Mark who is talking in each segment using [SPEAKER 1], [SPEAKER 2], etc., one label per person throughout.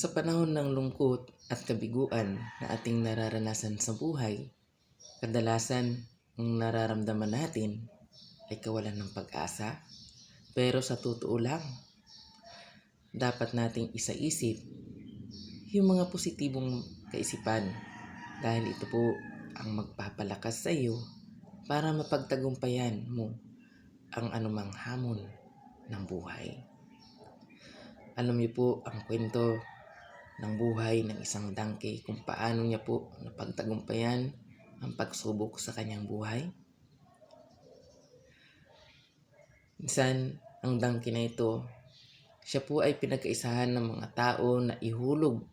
[SPEAKER 1] Sa panahon ng lungkot at kabiguan na ating nararanasan sa buhay, kadalasan ang nararamdaman natin ay kawalan ng pag-asa. Pero sa totoo lang, dapat nating isaisip yung mga positibong kaisipan dahil ito po ang magpapalakas sa iyo para mapagtagumpayan mo ang anumang hamon ng buhay. Alam niyo po ang kwento ng buhay ng isang dangke kung paano niya po napagtagumpayan ang pagsubok sa kanyang buhay. Minsan, ang dangke na ito, siya po ay pinagkaisahan ng mga tao na ihulog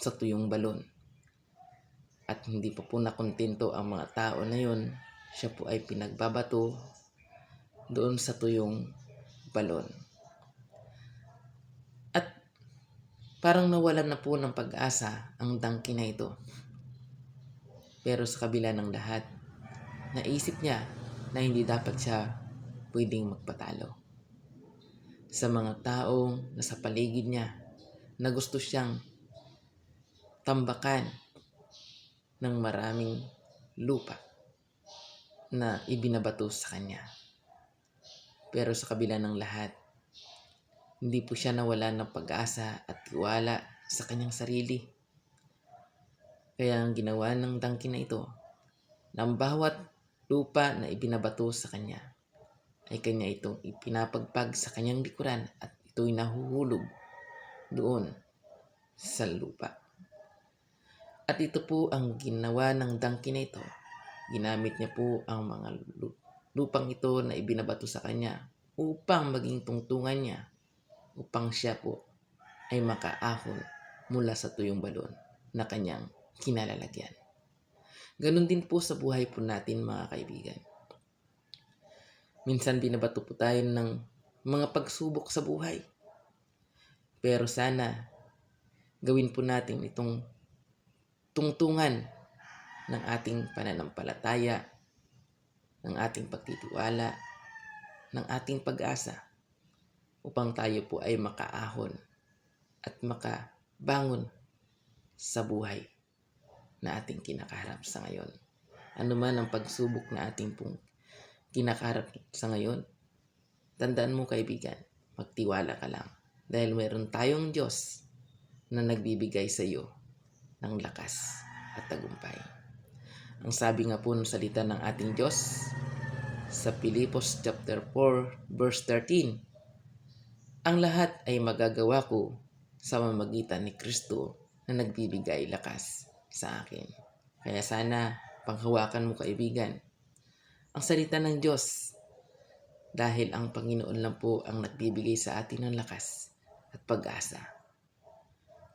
[SPEAKER 1] sa tuyong balon. At hindi pa po nakontento ang mga tao na yon, siya po ay pinagbabato doon sa tuyong balon. At parang nawalan na po ng pag-asa ang dangki na ito. Pero sa kabila ng lahat, naisip niya na hindi dapat siya pwedeng magpatalo. Sa mga taong nasa paligid niya na gusto siyang tambakan ng maraming lupa na ibinabato sa kanya. Pero sa kabila ng lahat, hindi po siya nawala ng pag-asa at tiwala sa kanyang sarili. Kaya ang ginawa ng dangki na ito, ng bawat lupa na ibinabato sa kanya, ay kanya itong ipinapagpag sa kanyang likuran at ito'y nahuhulog doon sa lupa. At ito po ang ginawa ng dangki na ito. Ginamit niya po ang mga lu- lupang ito na ibinabato sa kanya upang maging tungtungan niya upang siya po ay makaahon mula sa tuyong balon na kanyang kinalalagyan. Ganon din po sa buhay po natin mga kaibigan. Minsan binabato po tayo ng mga pagsubok sa buhay. Pero sana gawin po natin itong tungtungan ng ating pananampalataya, ng ating pagtitiwala, ng ating pag-asa upang tayo po ay makaahon at makabangon sa buhay na ating kinakaharap sa ngayon. Ano man ang pagsubok na ating pong kinakaharap sa ngayon, tandaan mo kaibigan, magtiwala ka lang dahil meron tayong Diyos na nagbibigay sa iyo ng lakas at tagumpay. Ang sabi nga po ng salita ng ating Diyos sa Pilipos chapter 4 verse 13, ang lahat ay magagawa ko sa mamagitan ni Kristo na nagbibigay lakas sa akin. Kaya sana panghawakan mo kaibigan ang salita ng Diyos dahil ang Panginoon lang po ang nagbibigay sa atin ng lakas at pag-asa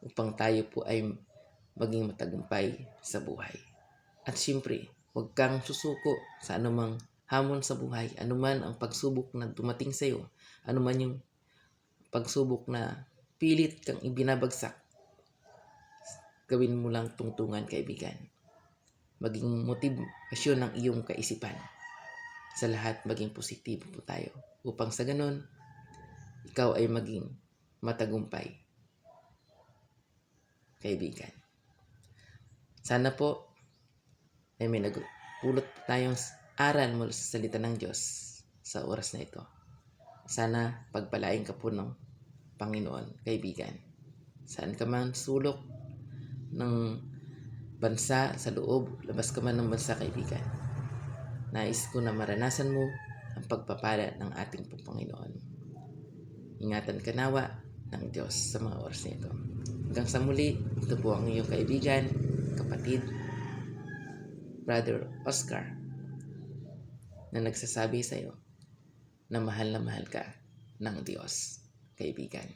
[SPEAKER 1] upang tayo po ay maging matagumpay sa buhay. At siyempre, huwag kang susuko sa anumang hamon sa buhay, anuman ang pagsubok na dumating sa iyo, anuman yung pagsubok na pilit kang ibinabagsak, gawin mo lang tungtungan kaibigan. Maging motivasyon ng iyong kaisipan. Sa lahat, maging positibo po tayo. Upang sa ganon, ikaw ay maging matagumpay. Kaibigan. Sana po ay may nagpulot tayong aral mula sa salita ng Diyos sa oras na ito. Sana pagpalain ka po ng Panginoon, kaibigan. Saan ka man sulok ng bansa sa loob, labas ka man ng bansa, kaibigan. Nais ko na maranasan mo ang pagpapala ng ating pong Panginoon. Ingatan ka nawa ng Diyos sa mga oras na ito. Hanggang sa muli, ito po ang iyong kaibigan, kapatid, Brother Oscar, na nagsasabi sa iyo na mahal na mahal ka ng Diyos, kaibigan.